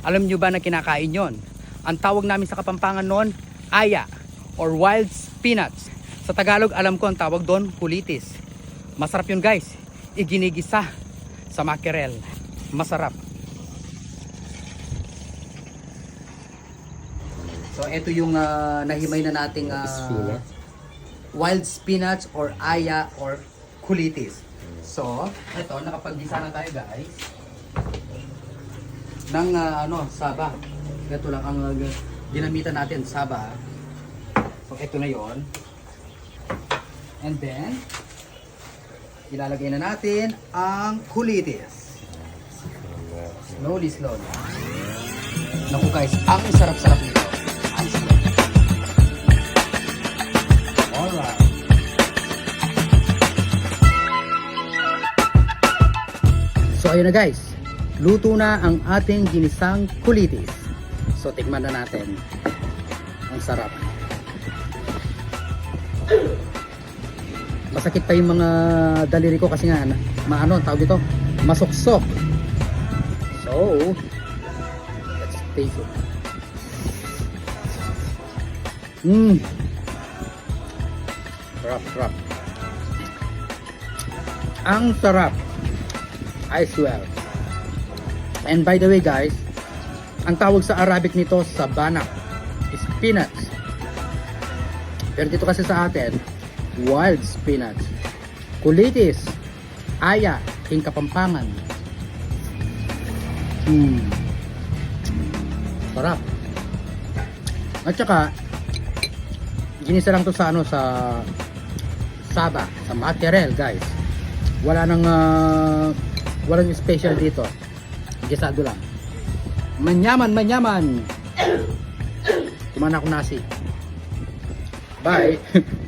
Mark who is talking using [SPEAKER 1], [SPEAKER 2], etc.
[SPEAKER 1] Alam nyo ba na kinakain yon? Ang tawag namin sa Kapampangan noon, aya or wild spinach. Sa Tagalog, alam ko ang tawag doon, kulitis. Masarap yun guys. Iginigisa sa mackerel. Masarap. So ito yung ah, nahimay na nating
[SPEAKER 2] Spinach.
[SPEAKER 1] wild spinach or aya or kulitis. So, ito nakapag-gisa na tayo guys ng ah, ano, saba. Ito lang ang ah, ginamitan natin, saba. So ito na 'yon. And then ilalagay na natin ang kulitis. Slowly, slowly. Naku guys, ang sarap-sarap nito. Alright. So ayun na guys, luto na ang ating ginisang kulitis. So tikman na natin. Ang sarap. Masakit pa yung mga daliri ko kasi nga maano tawag dito, masuksok. So, let's taste it. Mmm. Sarap, sarap. Ang sarap. I swear. And by the way guys, ang tawag sa Arabic nito sabana spinach. Pero dito kasi sa atin, wild spinach. Kulitis, aya, king kapampangan. Hmm. Sarap. At saka, ginisa lang to sa ano, sa Saba, sa mackerel guys. Wala nang, ah, walang special dito. Gisado lang. Manyaman, manyaman. Kumain ako nasi. Bye.